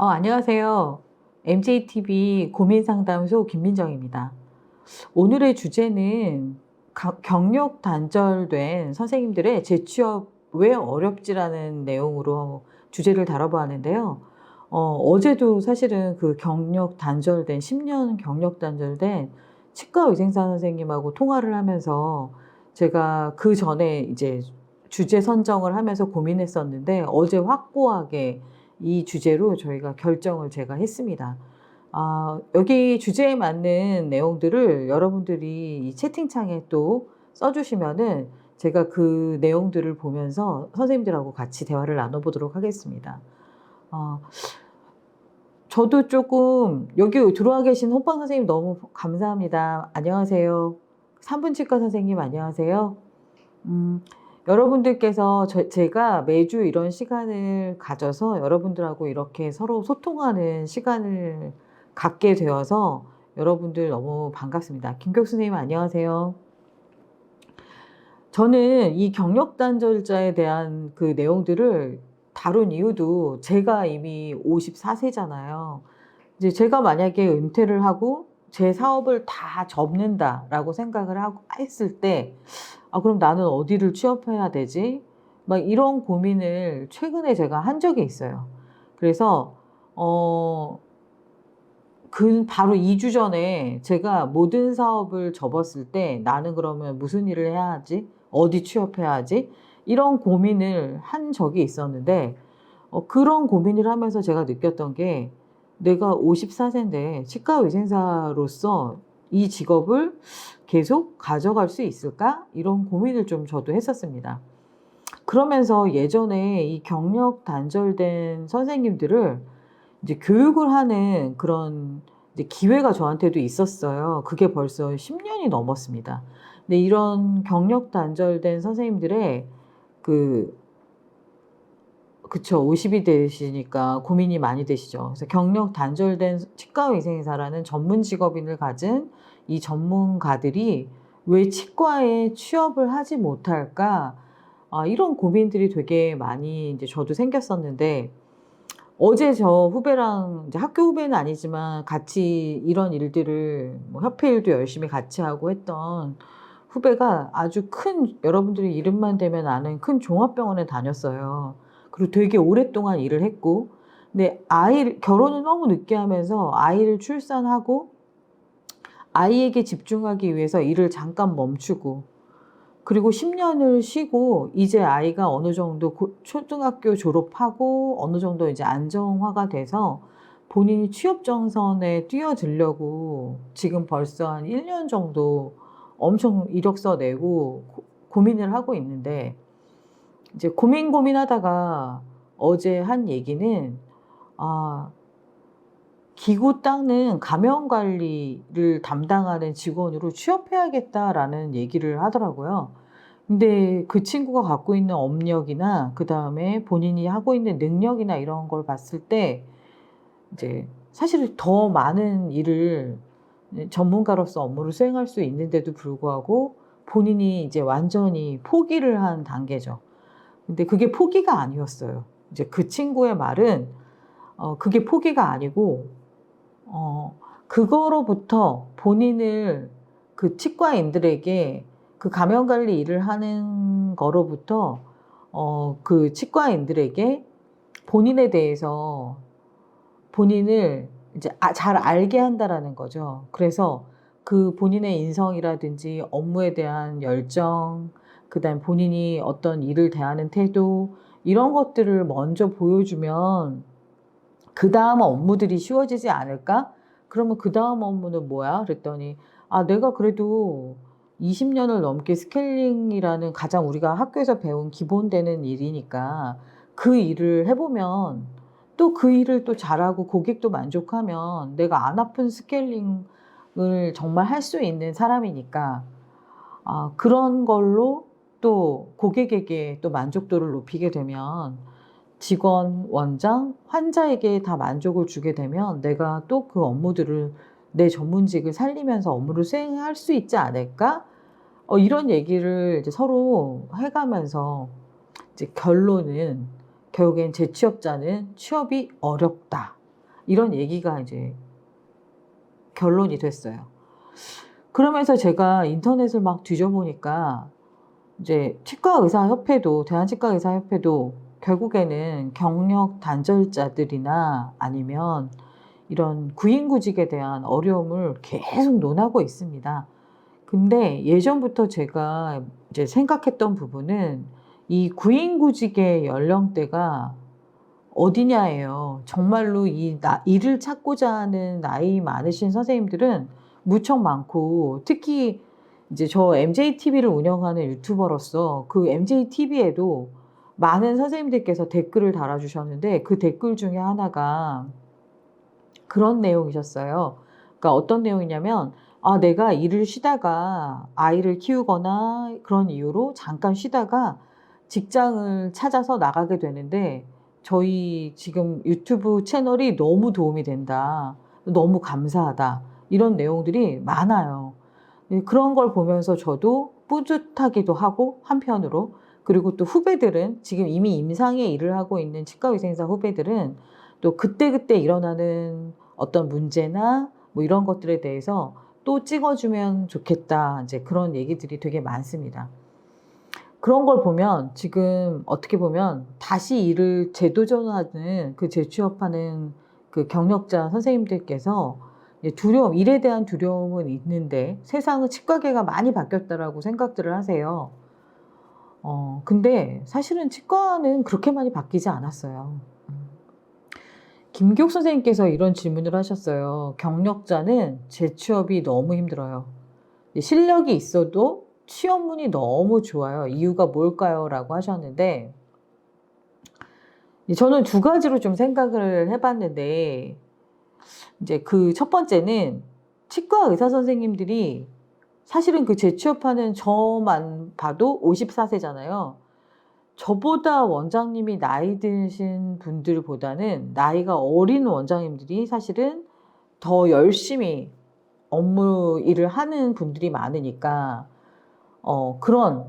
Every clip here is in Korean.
어, 안녕하세요. MJTV 고민상담소 김민정입니다. 오늘의 주제는 가- 경력 단절된 선생님들의 재취업 왜 어렵지라는 내용으로 주제를 다뤄보았는데요. 어, 어제도 사실은 그 경력 단절된, 10년 경력 단절된 치과 의생사 선생님하고 통화를 하면서 제가 그 전에 이제 주제 선정을 하면서 고민했었는데 어제 확고하게 이 주제로 저희가 결정을 제가 했습니다. 아, 여기 주제에 맞는 내용들을 여러분들이 이 채팅창에 또 써주시면은 제가 그 내용들을 보면서 선생님들하고 같이 대화를 나눠보도록 하겠습니다. 어, 저도 조금 여기 들어와 계신 호빵 선생님 너무 감사합니다. 안녕하세요. 산분치과 선생님 안녕하세요. 음, 여러분들께서 저- 제가 매주 이런 시간을 가져서 여러분들하고 이렇게 서로 소통하는 시간을 갖게 되어서 여러분들 너무 반갑습니다. 김격수 선생님 안녕하세요. 저는 이 경력 단절자에 대한 그 내용들을 다룬 이유도 제가 이미 54세잖아요. 이제 제가 만약에 은퇴를 하고 제 사업을 다 접는다라고 생각을 하고 했을 때, 아, 그럼 나는 어디를 취업해야 되지? 막 이런 고민을 최근에 제가 한 적이 있어요. 그래서, 어, 그 바로 2주 전에 제가 모든 사업을 접었을 때 나는 그러면 무슨 일을 해야 하지? 어디 취업해야 하지? 이런 고민을 한 적이 있었는데, 어, 그런 고민을 하면서 제가 느꼈던 게 내가 54세인데 치과 의생사로서 이 직업을 계속 가져갈 수 있을까? 이런 고민을 좀 저도 했었습니다. 그러면서 예전에 이 경력 단절된 선생님들을 이제 교육을 하는 그런 기회가 저한테도 있었어요. 그게 벌써 10년이 넘었습니다. 근데 이런 경력 단절된 선생님들의 그 그쵸. 50이 되시니까 고민이 많이 되시죠. 그래서 경력 단절된 치과의생사라는 전문 직업인을 가진 이 전문가들이 왜 치과에 취업을 하지 못할까? 아, 이런 고민들이 되게 많이 이제 저도 생겼었는데, 어제 저 후배랑 이제 학교 후배는 아니지만 같이 이런 일들을 뭐 협회 일도 열심히 같이 하고 했던 후배가 아주 큰 여러분들이 이름만 대면 아는 큰 종합병원에 다녔어요. 그리고 되게 오랫동안 일을 했고, 근데 아이를, 결혼을 너무 늦게 하면서 아이를 출산하고, 아이에게 집중하기 위해서 일을 잠깐 멈추고, 그리고 10년을 쉬고, 이제 아이가 어느 정도 고- 초등학교 졸업하고, 어느 정도 이제 안정화가 돼서 본인이 취업 정선에 뛰어들려고 지금 벌써 한 1년 정도 엄청 이력서 내고 고- 고민을 하고 있는데, 이제 고민 고민하다가 어제 한 얘기는 아 기구 닦는 감염 관리를 담당하는 직원으로 취업해야겠다라는 얘기를 하더라고요. 근데 그 친구가 갖고 있는 업력이나 그 다음에 본인이 하고 있는 능력이나 이런 걸 봤을 때 이제 사실 더 많은 일을 전문가로서 업무를 수행할 수 있는데도 불구하고 본인이 이제 완전히 포기를 한 단계죠. 근데 그게 포기가 아니었어요. 이제 그 친구의 말은 어, 그게 포기가 아니고 어, 그거로부터 본인을 그 치과인들에게 그 감염 관리 일을 하는 거로부터 어, 그 치과인들에게 본인에 대해서 본인을 이제 아- 잘 알게 한다라는 거죠. 그래서 그 본인의 인성이라든지 업무에 대한 열정, 그다음 본인이 어떤 일을 대하는 태도 이런 것들을 먼저 보여주면 그 다음 업무들이 쉬워지지 않을까? 그러면 그 다음 업무는 뭐야? 그랬더니 아 내가 그래도 20년을 넘게 스케일링이라는 가장 우리가 학교에서 배운 기본되는 일이니까 그 일을 해보면 또 그 일을 또 잘하고 고객도 만족하면 내가 안 아픈 스케일링을 정말 할 수 있는 사람이니까 아, 그런 걸로 또 고객에게 또 만족도를 높이게 되면 직원, 원장, 환자에게 다 만족을 주게 되면 내가 또 그 업무들을 내 전문직을 살리면서 업무를 수행할 수 있지 않을까? 어, 이런 얘기를 서로 해가면서 이제 결론은 결국엔 재취업자는 취업이 어렵다. 이런 얘기가 이제 결론이 됐어요. 그러면서 제가 인터넷을 막 뒤져보니까 이제 치과의사협회도 대한치과의사협회도 결국에는 경력 단절자들이나 아니면 이런 구인구직에 대한 어려움을 계속 논하고 있습니다. 근데 예전부터 제가 이제 생각했던 부분은 이 구인구직의 연령대가 어디냐예요. 정말로 이 나, 일을 찾고자 하는 나이 많으신 선생님들은 무척 많고 특히 이제 저 MJTV를 운영하는 유튜버로서 그 MJTV에도 많은 선생님들께서 댓글을 달아주셨는데 그 댓글 중에 하나가 그런 내용이셨어요. 그러니까 어떤 내용이냐면 아, 내가 일을 쉬다가 아이를 키우거나 그런 이유로 잠깐 쉬다가 직장을 찾아서 나가게 되는데 저희 지금 유튜브 채널이 너무 도움이 된다. 너무 감사하다. 이런 내용들이 많아요. 네, 그런 걸 보면서 저도 뿌듯하기도 하고 한편으로 그리고 또 후배들은 지금 이미 임상에 일을 하고 있는 치과위생사 후배들은 또 그때그때 일어나는 어떤 문제나 뭐 이런 것들에 대해서 또 찍어주면 좋겠다. 이제 그런 얘기들이 되게 많습니다. 그런 걸 보면 지금 어떻게 보면 다시 일을 재도전하는 그 재취업하는 그 경력자 선생님들께서 두려움, 일에 대한 두려움은 있는데 세상은 치과계가 많이 바뀌었다라고 생각들을 하세요. 어, 근데 사실은 치과는 그렇게 많이 바뀌지 않았어요. 음. 김기옥 선생님께서 이런 질문을 하셨어요. 경력자는 재취업이 너무 힘들어요. 실력이 있어도 취업문이 너무 좋아요. 이유가 뭘까요? 라고 하셨는데, 저는 두 가지로 좀 생각을 해봤는데, 이제 그 첫 번째는 치과 의사 선생님들이 사실은 그 재취업하는 저만 봐도 54세잖아요. 저보다 원장님이 나이 드신 분들보다는 나이가 어린 원장님들이 사실은 더 열심히 업무 일을 하는 분들이 많으니까 어, 그런,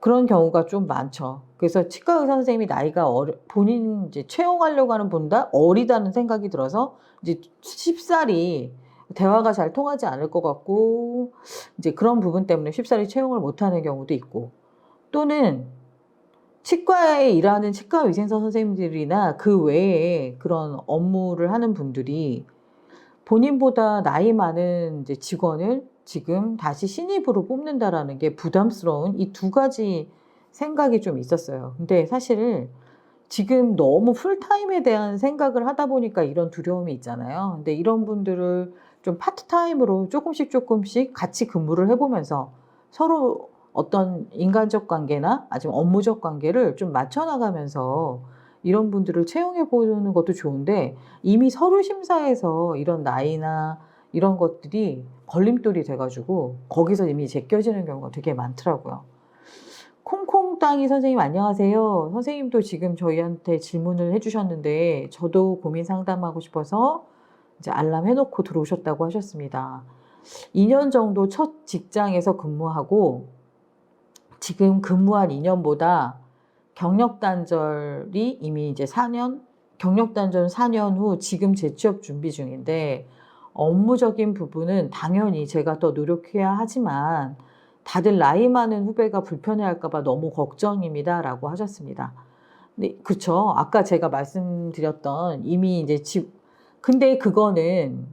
그런 경우가 좀 많죠. 그래서 치과 의사 선생님이 나이가 어려, 본인 이제 채용하려고 하는 분보다 어리다는 생각이 들어서 이제 쉽사리 대화가 잘 통하지 않을 것 같고 이제 그런 부분 때문에 쉽사리 채용을 못하는 경우도 있고 또는 치과에 일하는 치과 위생사 선생님들이나 그 외에 그런 업무를 하는 분들이 본인보다 나이 많은 이제 직원을 지금 다시 신입으로 뽑는다라는 게 부담스러운 이 두 가지 생각이 좀 있었어요. 근데 사실 지금 너무 풀타임에 대한 생각을 하다 보니까 이런 두려움이 있잖아요. 근데 이런 분들을 좀 파트타임으로 조금씩 조금씩 같이 근무를 해보면서 서로 어떤 인간적 관계나 아니면 업무적 관계를 좀 맞춰나가면서 이런 분들을 채용해 보는 것도 좋은데 이미 서류 심사에서 이런 나이나 이런 것들이 걸림돌이 돼가지고 거기서 이미 제껴지는 경우가 되게 많더라고요. 콩콩땅이 선생님 안녕하세요. 선생님도 지금 저희한테 질문을 해주셨는데 저도 고민 상담하고 싶어서 이제 알람 해놓고 들어오셨다고 하셨습니다. 2년 정도 첫 직장에서 근무하고 지금 근무한 2년보다 경력 단절이 이미 이제 4년, 경력 단절 4년 후 지금 재취업 준비 중인데 업무적인 부분은 당연히 제가 더 노력해야 하지만 다들 나이 많은 후배가 불편해할까봐 너무 걱정입니다라고 하셨습니다. 네, 그쵸. 아까 제가 말씀드렸던 이미 이제 집, 근데 그거는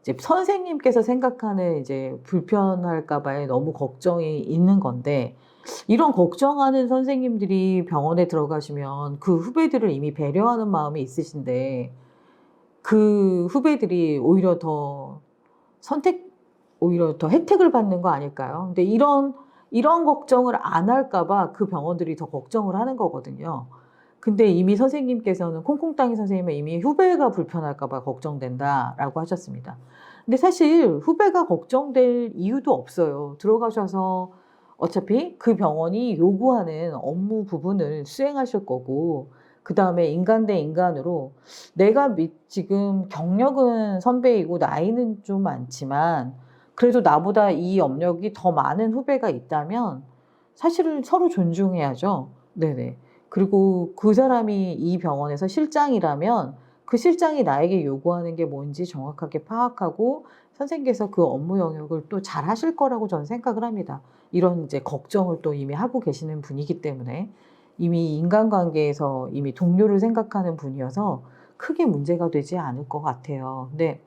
이제 선생님께서 생각하는 이제 불편할까봐에 너무 걱정이 있는 건데 이런 걱정하는 선생님들이 병원에 들어가시면 그 후배들을 이미 배려하는 마음이 있으신데 그 후배들이 오히려 더 선택, 오히려 더 혜택을 받는 거 아닐까요? 근데 이런, 이런 걱정을 안 할까봐 그 병원들이 더 걱정을 하는 거거든요. 근데 이미 선생님께서는 콩콩땅이 선생님은 이미 후배가 불편할까봐 걱정된다라고 하셨습니다. 근데 사실 후배가 걱정될 이유도 없어요. 들어가셔서 어차피 그 병원이 요구하는 업무 부분을 수행하실 거고, 그 다음에 인간 대 인간으로 내가 미, 지금 경력은 선배이고 나이는 좀 많지만 그래도 나보다 이 업력이 더 많은 후배가 있다면 사실은 서로 존중해야죠. 네네. 그리고 그 사람이 이 병원에서 실장이라면 그 실장이 나에게 요구하는 게 뭔지 정확하게 파악하고 선생님께서 그 업무 영역을 또 잘 하실 거라고 저는 생각을 합니다. 이런 이제 걱정을 또 이미 하고 계시는 분이기 때문에 이미 인간관계에서 이미 동료를 생각하는 분이어서 크게 문제가 되지 않을 것 같아요. 근데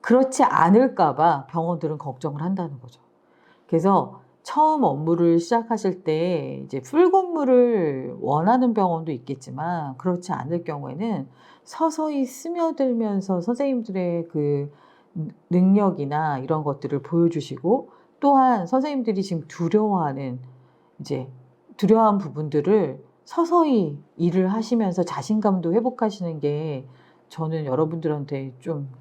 그렇지 않을까봐 병원들은 걱정을 한다는 거죠. 그래서 처음 업무를 시작하실 때 이제 풀 근무를 원하는 병원도 있겠지만 그렇지 않을 경우에는 서서히 스며들면서 선생님들의 그 능력이나 이런 것들을 보여주시고 또한 선생님들이 지금 두려워하는 이제 두려워한 부분들을 서서히 일을 하시면서 자신감도 회복하시는 게 저는 여러분들한테 좀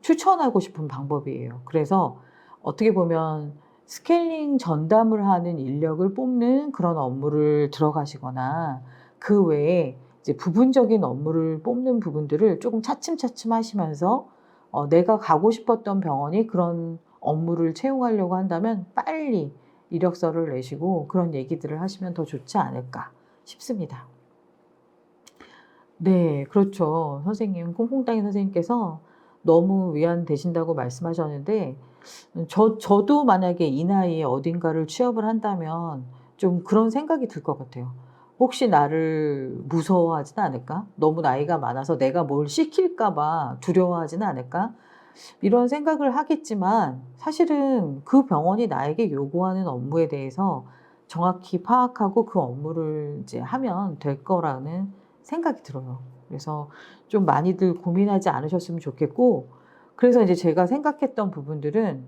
추천하고 싶은 방법이에요. 그래서 어떻게 보면 스케일링 전담을 하는 인력을 뽑는 그런 업무를 들어가시거나 그 외에 이제 부분적인 업무를 뽑는 부분들을 조금 차츰차츰 하시면서 어, 내가 가고 싶었던 병원이 그런 업무를 채용하려고 한다면 빨리 이력서를 내시고 그런 얘기들을 하시면 더 좋지 않을까 싶습니다. 네, 그렇죠. 선생님, 콩콩땅이 선생님께서 너무 위안되신다고 말씀하셨는데, 저, 저도 만약에 이 나이에 어딘가를 취업을 한다면 좀 그런 생각이 들 것 같아요. 혹시 나를 무서워하지는 않을까? 너무 나이가 많아서 내가 뭘 시킬까봐 두려워하지는 않을까? 이런 생각을 하겠지만 사실은 그 병원이 나에게 요구하는 업무에 대해서 정확히 파악하고 그 업무를 이제 하면 될 거라는 생각이 들어요. 그래서 좀 많이들 고민하지 않으셨으면 좋겠고, 그래서 이제 제가 생각했던 부분들은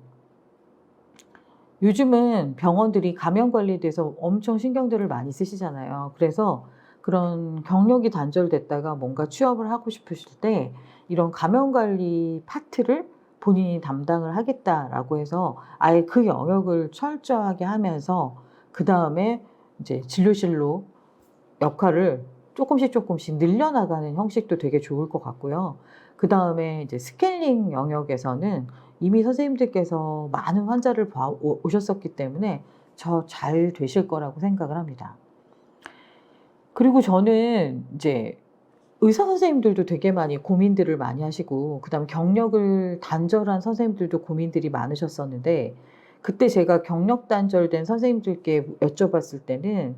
요즘은 병원들이 감염 관리에 대해서 엄청 신경들을 많이 쓰시잖아요. 그래서 그런 경력이 단절됐다가 뭔가 취업을 하고 싶으실 때 이런 감염 관리 파트를 본인이 담당을 하겠다라고 해서 아예 그 영역을 철저하게 하면서 그 다음에 이제 진료실로 역할을 조금씩 조금씩 늘려나가는 형식도 되게 좋을 것 같고요. 그 다음에 이제 스케일링 영역에서는 이미 선생님들께서 많은 환자를 봐 오- 오셨었기 때문에 저 잘 되실 거라고 생각을 합니다. 그리고 저는 이제 의사 선생님들도 되게 많이 고민들을 많이 하시고 그다음에 경력을 단절한 선생님들도 고민들이 많으셨었는데 그때 제가 경력 단절된 선생님들께 여쭤봤을 때는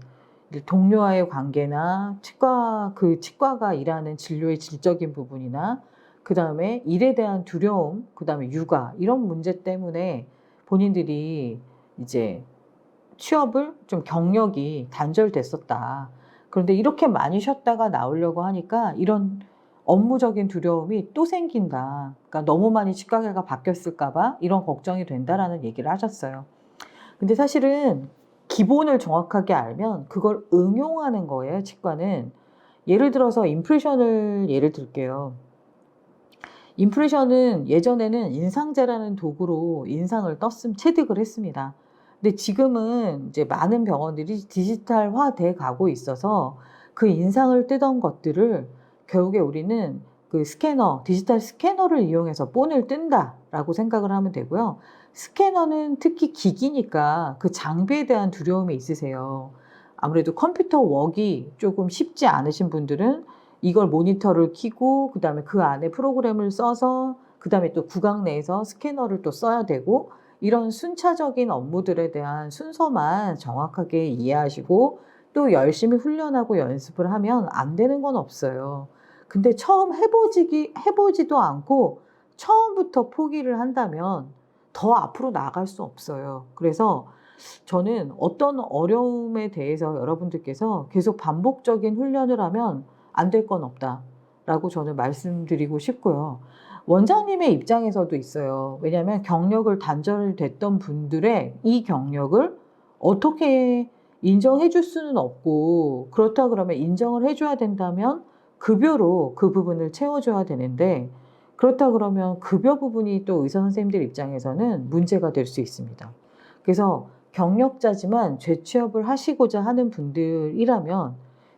동료와의 관계나 치과 그 치과가 일하는 진료의 질적인 부분이나 그 다음에 일에 대한 두려움, 그 다음에 육아 이런 문제 때문에 본인들이 이제 취업을 좀 경력이 단절됐었다. 그런데 이렇게 많이 쉬었다가 나오려고 하니까 이런 업무적인 두려움이 또 생긴다. 그러니까 너무 많이 치과계가 바뀌었을까봐 이런 걱정이 된다라는 얘기를 하셨어요. 근데 사실은 기본을 정확하게 알면 그걸 응용하는 거예요, 치과는. 예를 들어서 인프레션을 예를 들게요. 인프레션은 예전에는 인상제라는 도구로 인상을 떴음 체득을 했습니다. 근데 지금은 이제 많은 병원들이 디지털화 돼 가고 있어서 그 인상을 뜨던 것들을 결국에 우리는 그 스캐너, 디지털 스캐너를 이용해서 본을 뜬다라고 생각을 하면 되고요. 스캐너는 특히 기기니까 그 장비에 대한 두려움이 있으세요. 아무래도 컴퓨터 웍이 조금 쉽지 않으신 분들은 이걸 모니터를 켜고 그다음에 그 안에 프로그램을 써서 그다음에 또 구강 내에서 스캐너를 또 써야 되고 이런 순차적인 업무들에 대한 순서만 정확하게 이해하시고 또 열심히 훈련하고 연습을 하면 안 되는 건 없어요. 근데 처음 해보지기 해보지도 않고 처음부터 포기를 한다면 더 앞으로 나갈 수 없어요. 그래서 저는 어떤 어려움에 대해서 여러분들께서 계속 반복적인 훈련을 하면 안 될 건 없다라고 저는 말씀드리고 싶고요. 원장님의 입장에서도 있어요. 왜냐하면 경력을 단절됐던 분들의 이 경력을 어떻게 인정해 줄 수는 없고 그렇다 그러면 인정을 해줘야 된다면 급여로 그 부분을 채워줘야 되는데 그렇다 그러면 급여 부분이 또 의사 선생님들 입장에서는 문제가 될 수 있습니다. 그래서 경력자지만 재취업을 하시고자 하는 분들이라면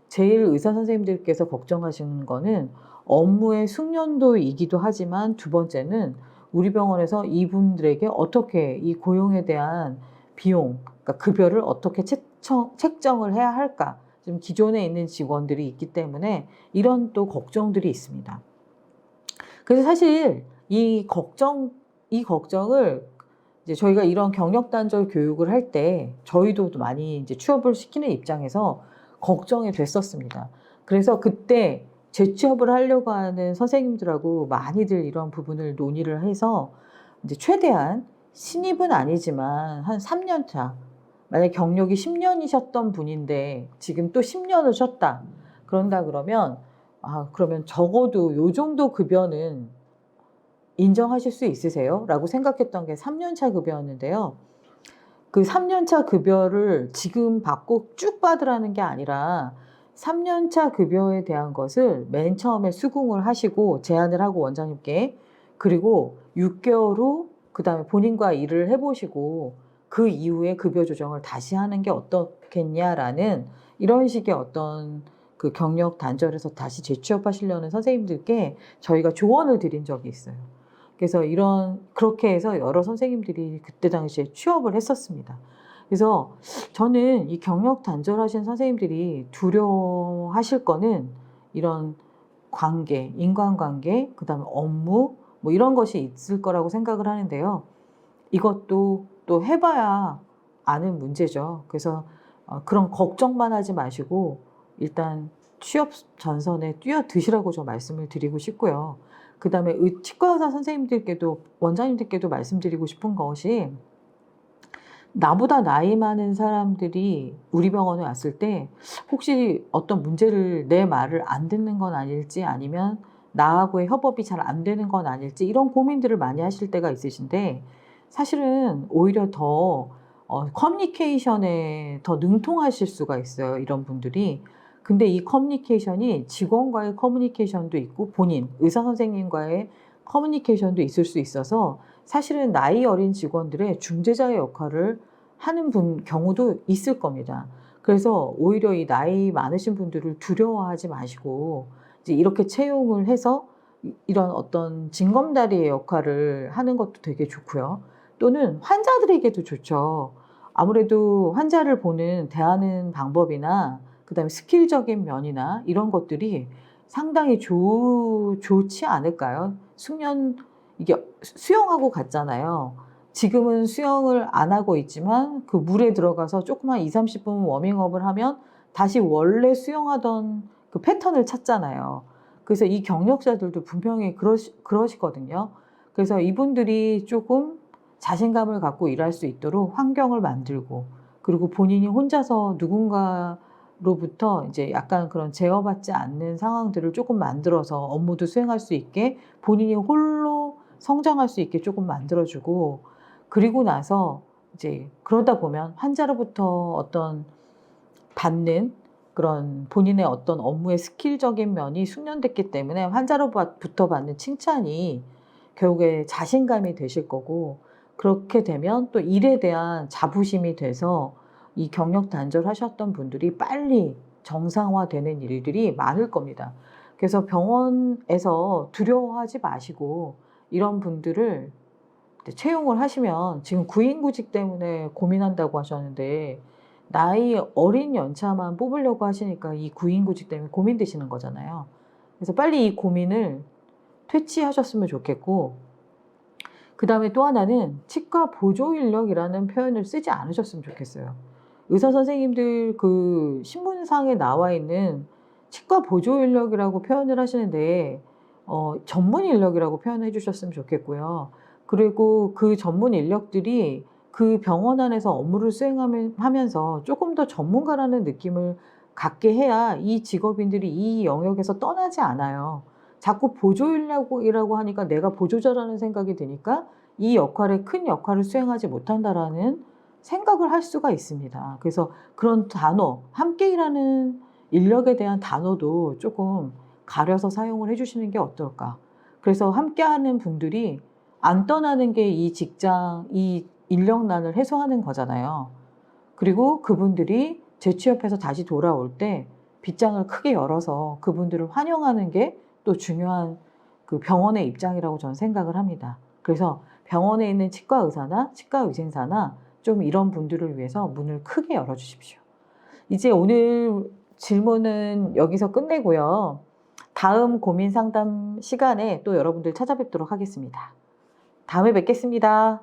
제일 의사 선생님들께서 걱정하시는 거는 업무의 숙련도이기도 하지만 두 번째는 우리 병원에서 이분들에게 어떻게 이 고용에 대한 비용, 그러니까 급여를 어떻게 책정, 책정을 해야 할까? 좀 기존에 있는 직원들이 있기 때문에 이런 또 걱정들이 있습니다. 그래서 사실 이 걱정, 이 걱정을 이제 저희가 이런 경력 단절 교육을 할 때 저희도 많이 이제 취업을 시키는 입장에서 걱정이 됐었습니다. 그래서 그때 재취업을 하려고 하는 선생님들하고 많이들 이런 부분을 논의를 해서 이제 최대한 신입은 아니지만 한 3년 차, 만약 경력이 10년이셨던 분인데 지금 또 10년을 쉬었다. 그런다 그러면 아, 그러면 적어도 요 정도 급여는 인정하실 수 있으세요? 라고 생각했던 게 3년차 급여였는데요. 그 3년차 급여를 지금 받고 쭉 받으라는 게 아니라 3년차 급여에 대한 것을 맨 처음에 수긍을 하시고 제안을 하고 원장님께 그리고 6개월 후 그 다음에 본인과 일을 해보시고 그 이후에 급여 조정을 다시 하는 게 어떻겠냐라는 이런 식의 어떤 그 경력 단절에서 다시 재취업하시려는 선생님들께 저희가 조언을 드린 적이 있어요. 그래서 이런 그렇게 해서 여러 선생님들이 그때 당시에 취업을 했었습니다. 그래서 저는 이 경력 단절하신 선생님들이 두려워하실 거는 이런 관계, 인간관계, 그다음에 업무 뭐 이런 것이 있을 거라고 생각을 하는데요. 이것도 또 해봐야 아는 문제죠. 그래서 어, 그런 걱정만 하지 마시고 일단 취업 전선에 뛰어드시라고 좀 말씀을 드리고 싶고요. 그 다음에 치과 의사 선생님들께도 원장님들께도 말씀드리고 싶은 것이 나보다 나이 많은 사람들이 우리 병원에 왔을 때 혹시 어떤 문제를 내 말을 안 듣는 건 아닐지 아니면 나하고의 협업이 잘 안 되는 건 아닐지 이런 고민들을 많이 하실 때가 있으신데 사실은 오히려 더 어, 커뮤니케이션에 더 능통하실 수가 있어요. 이런 분들이. 근데 이 커뮤니케이션이 직원과의 커뮤니케이션도 있고 본인, 의사 선생님과의 커뮤니케이션도 있을 수 있어서 사실은 나이 어린 직원들의 중재자의 역할을 하는 분 경우도 있을 겁니다. 그래서 오히려 이 나이 많으신 분들을 두려워하지 마시고 이제 이렇게 채용을 해서 이런 어떤 징검다리의 역할을 하는 것도 되게 좋고요. 또는 환자들에게도 좋죠. 아무래도 환자를 보는 대하는 방법이나 그다음에 스킬적인 면이나 이런 것들이 상당히 좋, 좋지 않을까요? 숙련 이게 수영하고 같잖아요. 지금은 수영을 안 하고 있지만 그 물에 들어가서 조금만 2, 30분 워밍업을 하면 다시 원래 수영하던 그 패턴을 찾잖아요. 그래서 이 경력자들도 분명히 그러시, 그러시거든요. 그래서 이분들이 조금 자신감을 갖고 일할 수 있도록 환경을 만들고 그리고 본인이 혼자서 누군가 로부터 이제 약간 그런 제어받지 않는 상황들을 조금 만들어서 업무도 수행할 수 있게 본인이 홀로 성장할 수 있게 조금 만들어주고 그리고 나서 이제 그러다 보면 환자로부터 어떤 받는 그런 본인의 어떤 업무의 스킬적인 면이 숙련됐기 때문에 환자로부터 받는 칭찬이 결국에 자신감이 되실 거고 그렇게 되면 또 일에 대한 자부심이 돼서 이 경력 단절하셨던 분들이 빨리 정상화되는 일들이 많을 겁니다. 그래서 병원에서 두려워하지 마시고 이런 분들을 채용을 하시면 지금 구인구직 때문에 고민한다고 하셨는데 나이 어린 연차만 뽑으려고 하시니까 이 구인구직 때문에 고민되시는 거잖아요. 그래서 빨리 이 고민을 퇴치하셨으면 좋겠고 그 다음에 또 하나는 치과 보조 인력이라는 표현을 쓰지 않으셨으면 좋겠어요. 의사 선생님들 그 신문상에 나와 있는 치과 보조 인력이라고 표현을 하시는데 어, 전문 인력이라고 표현해 주셨으면 좋겠고요. 그리고 그 전문 인력들이 그 병원 안에서 업무를 수행하면서 조금 더 전문가라는 느낌을 갖게 해야 이 직업인들이 이 영역에서 떠나지 않아요. 자꾸 보조인력이라고 하니까 내가 보조자라는 생각이 드니까 이 역할에 큰 역할을 수행하지 못한다라는 생각을 할 수가 있습니다. 그래서 그런 단어, 함께 일하는 인력에 대한 단어도 조금 가려서 사용을 해주시는 게 어떨까. 그래서 함께 하는 분들이 안 떠나는 게 이 직장, 이 인력난을 해소하는 거잖아요. 그리고 그분들이 재취업해서 다시 돌아올 때 빗장을 크게 열어서 그분들을 환영하는 게 또 중요한 그 병원의 입장이라고 저는 생각을 합니다. 그래서 병원에 있는 치과 의사나 치과 의생사나 좀 이런 분들을 위해서 문을 크게 열어주십시오. 이제 오늘 질문은 여기서 끝내고요. 다음 고민 상담 시간에 또 여러분들 찾아뵙도록 하겠습니다. 다음에 뵙겠습니다.